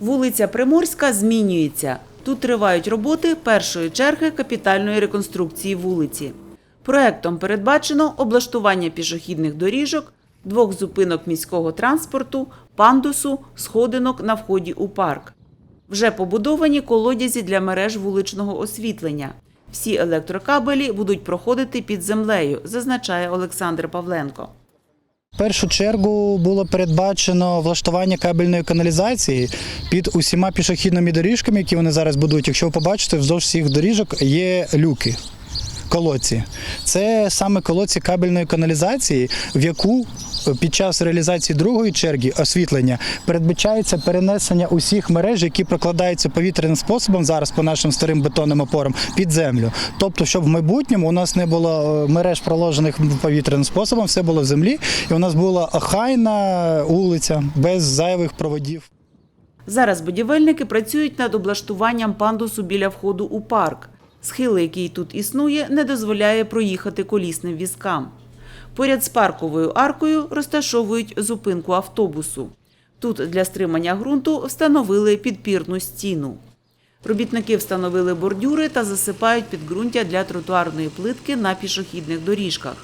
Вулиця Приморська змінюється. Тут тривають роботи першої черги капітальної реконструкції вулиці. Проектом передбачено облаштування пішохідних доріжок, двох зупинок міського транспорту, пандусу, сходинок на вході у парк. Вже побудовані колодязі для мереж вуличного освітлення. Всі електрокабелі будуть проходити під землею, зазначає Олександр Павленко. В першу чергу було передбачено влаштування кабельної каналізації під усіма пішохідними доріжками, які вони зараз будують. Якщо ви побачите, вздовж всіх доріжок є люки. Колодці. Це саме колодці кабельної каналізації, в яку е, під час реалізації другої черги освітлення передбачається перенесення усіх мереж, які прокладаються повітряним способом зараз по нашим старим бетонним опорам під землю. Тобто, щоб в майбутньому у нас не було е, мереж проложених повітряним способом, все було в землі, і у нас була охайна вулиця без зайвих проводів. Зараз будівельники працюють над облаштуванням пандусу біля входу у парк. Схил, який тут існує, не дозволяє проїхати колісним візкам. Поряд з парковою аркою розташовують зупинку автобусу. Тут для стримання ґрунту встановили підпірну стіну. Робітники встановили бордюри та засипають підґрунтя для тротуарної плитки на пішохідних доріжках.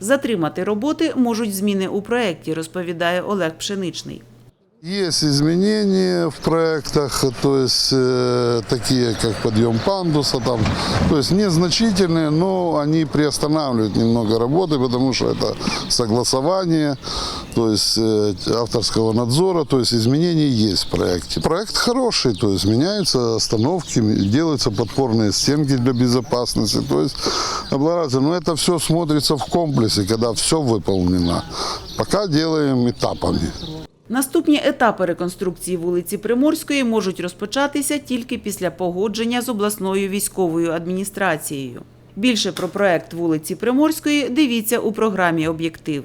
Затримати роботи можуть зміни у проєкті, розповідає Олег Пшеничний. Есть изменения в проектах, то есть э, такие как подъем пандуса, там, то есть незначительные, но они приостанавливают немного работы, потому что это согласование, то есть э, авторского надзора, то есть изменения есть в проекте. Проект хороший, то есть меняются остановки, делаются подпорные стенки для безопасности, то есть облагораживается. но это все смотрится в комплексе, когда все выполнено. Пока делаем этапами. Наступні етапи реконструкції вулиці Приморської можуть розпочатися тільки після погодження з обласною військовою адміністрацією. Більше про проект вулиці Приморської дивіться у програмі Об'єктив.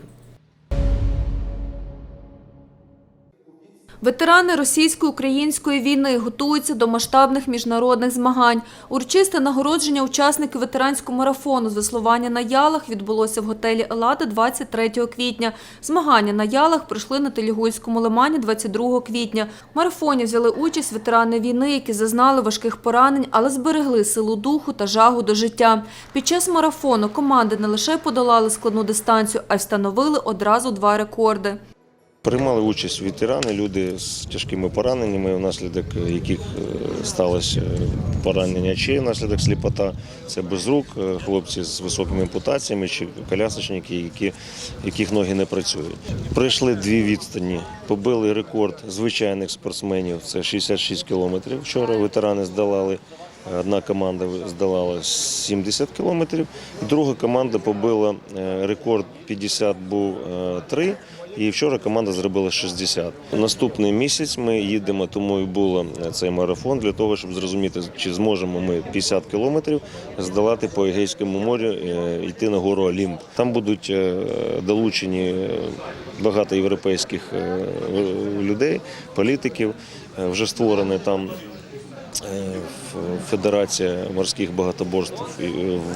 Ветерани російсько-української війни готуються до масштабних міжнародних змагань. Урочисте нагородження учасників ветеранського марафону з веслування на ялах відбулося в готелі Елада 23 квітня. Змагання на ялах пройшли на Телігульському лимані 22 квітня. В марафоні взяли участь ветерани війни, які зазнали важких поранень, але зберегли силу духу та жагу до життя. Під час марафону команди не лише подолали складну дистанцію, а й встановили одразу два рекорди. Приймали участь ветерани, люди з тяжкими пораненнями, внаслідок яких е, сталося поранення очей, внаслідок сліпота. Це без рук, е, хлопці з високими ампутаціями чи колясочники, які, яких ноги не працюють. Пройшли дві відстані, побили рекорд звичайних спортсменів. Це 66 кілометрів. Вчора ветерани здолали. Одна команда здолала 70 кілометрів, друга команда побила е, рекорд 50 був е, 3, і вчора команда зробила 60. Наступний місяць ми їдемо, тому і було цей марафон для того, щоб зрозуміти, чи зможемо ми 50 кілометрів здолати по Егейському морю, е, йти на гору Олімп. Там будуть е, долучені е, багато європейських е, людей, політиків. Е, Вже створений там Е, Федерація морських багатоборств е,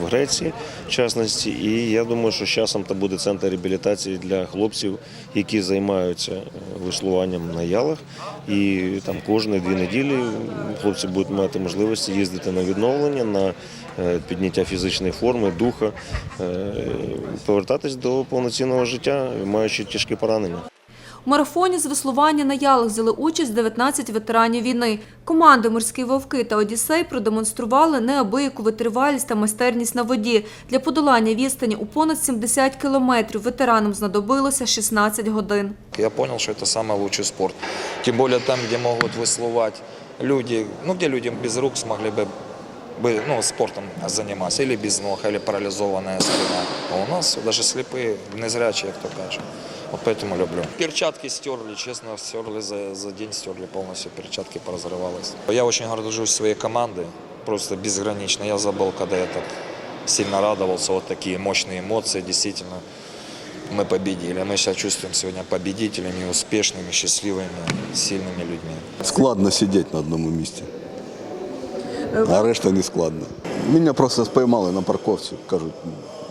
в Греції, в частності. І я думаю, що з часом це буде центр реабілітації для хлопців, які займаються е, веслуванням на ялах. І там кожні дві неділі хлопці будуть мати можливість їздити на відновлення, на е, підняття фізичної форми, духа, е, повертатись до повноцінного життя, маючи тяжкі поранення. У марафоні з веслування на ялах взяли участь 19 ветеранів війни. Команди «Морські вовки» та «Одіссей» продемонстрували неабияку витривалість та майстерність на воді. Для подолання відстані у понад 70 кілометрів ветеранам знадобилося 16 годин. Я понял, что это самый лучший спорт. Тем более там, где могут выслывать люди, ну где люди без рук смогли бы, бы ну, спортом заниматься, или без ног, или парализованная спина. А у нас даже слепые, незрячие, кто каже. Вот поэтому люблю. Перчатки стерли, честно, стерли за, за день, стерли полностью, перчатки поразрывалось. Я очень горжусь своей командой, просто безгранично. Я забыл, когда я так сильно радовался, вот такие мощные эмоции, действительно мы победили. Мы себя чувствуем сегодня победителями, успешными, счастливыми, сильными людьми. Складно сидіти на одному місці. А решта не складно. Мене просто спіймали на парковці. Кажуть,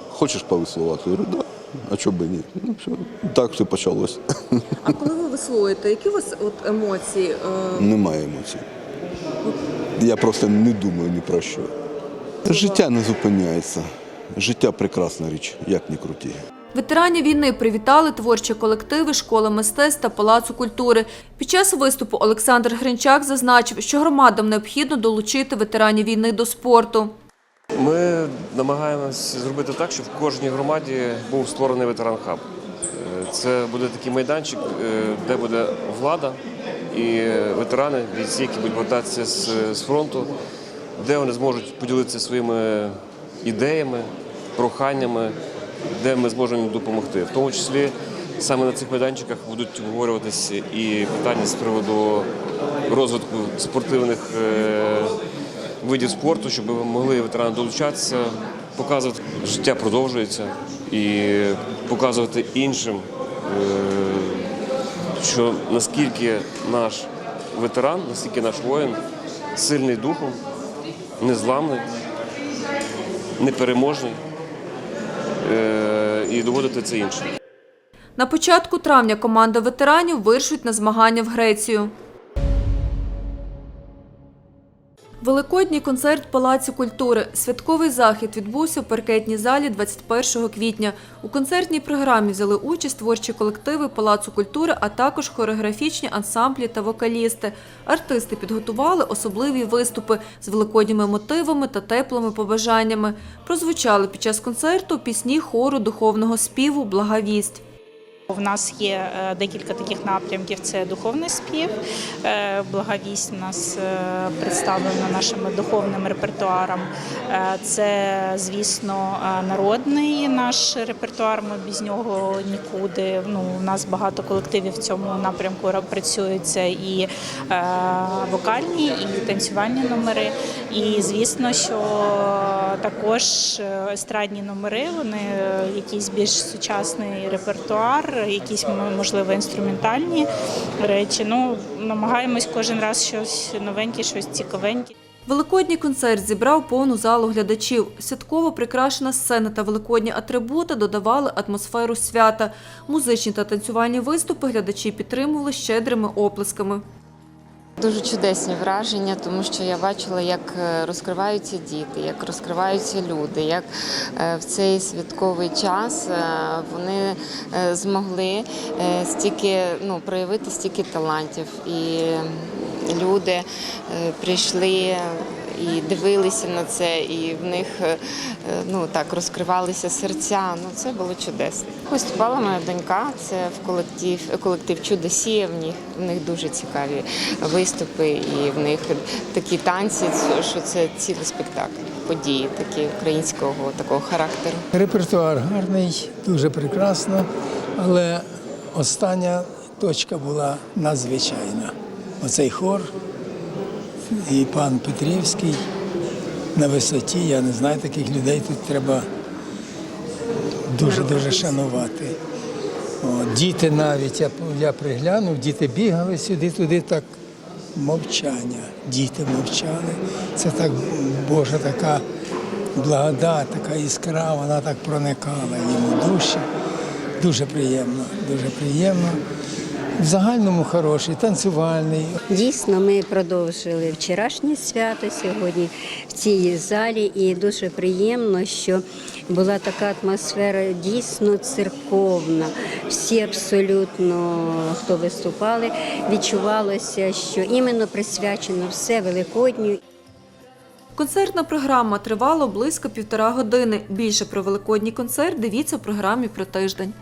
хочеш повеслувати? Я говорю, да. А чого би ні? Ну, все. Так все почалось. А коли ви веслуєте, які у вас от емоції? е, Немає емоцій. Я просто не думаю ні про що. Життя не зупиняється. Життя прекрасна річ, як ні круті. Ветеранів війни привітали творчі колективи школи мистецтв та палацу культури. Під час виступу Олександр Гринчак зазначив, що громадам необхідно долучити ветеранів війни до спорту. Ми намагаємось зробити так, щоб в кожній громаді був створений ветеран-хаб. Е, Це буде такий майданчик, е, де буде влада і ветерани, бійці, які будуть повертатися з, фронту, де вони зможуть поділитися своїми ідеями, проханнями, де ми зможемо їм допомогти. В тому числі саме на цих майданчиках будуть обговорюватися і питання з приводу розвитку спортивних. Видів спорту, щоб могли ветерани долучатися, показувати, життя продовжується і показувати іншим, е, що наскільки наш ветеран, наскільки наш воїн сильний духом, незламний, непереможний е, і доводити це іншим. На початку травня команда ветеранів вирушить на змагання в Грецію. Великодній концерт в Палаці культури. Святковий захід відбувся в паркетній залі 21 квітня. У концертній програмі взяли участь творчі колективи Палацу культури, а також хореографічні ансамблі та вокалісти. Артисти підготували особливі виступи з великодніми мотивами та теплими побажаннями. Прозвучали під час концерту пісні хору духовного співу Благовість. У нас є е, декілька таких напрямків: це духовний спів, е, благовість у нас е, представлена нашим духовним репертуаром. Це, звісно, народний наш репертуар. Ми без нього нікуди. Ну, у нас багато колективів в цьому напрямку ра- працюють. Це і вокальні, і танцювальні номери. І звісно, що також естрадні номери, вони якийсь більш сучасний репертуар, якісь можливо інструментальні речі. Ну намагаємось кожен раз щось новеньке, щось цікавеньке. Великодній концерт зібрав повну залу глядачів. Святково прикрашена сцена та великодні атрибути додавали атмосферу свята. Музичні та танцювальні виступи глядачі підтримували щедрими оплесками. Дуже чудесні враження, тому що я бачила, як е, розкриваються діти, як розкриваються люди, як е, в цей святковий час е, вони змогли стільки ну, проявити стільки талантів. І люди прийшли і дивилися на це, і в них е, ну, так розкривалися серця. Ну, це було чудесно. Виступала моя донька, це в колектив, колектив Чудосія. В них, в них дуже цікаві виступи, і в них такі танці, що це цілий спектакль, події такі українського такого характеру. Репертуар гарний, дуже прекрасно, але остання точка була надзвичайна. Оцей хор і пан Петрівський на висоті. Я не знаю таких людей. Тут треба дуже-дуже шанувати. О, діти навіть, я, я приглянув, діти бігали сюди-туди, так мовчання. Діти мовчали. Це так Божа така благодать, така іскра, вона так проникала їм у душі. Дуже приємно, дуже приємно. В загальному хороший, танцювальний. Дійсно, ми продовжили вчорашнє свято сьогодні в цій залі, і дуже приємно, що була така атмосфера дійсно церковна. Всі абсолютно, хто виступали, відчувалося, що іменно присвячено все Великодню. Концертна програма тривала близько півтора години. Більше про великодній концерт дивіться в програмі про тиждень.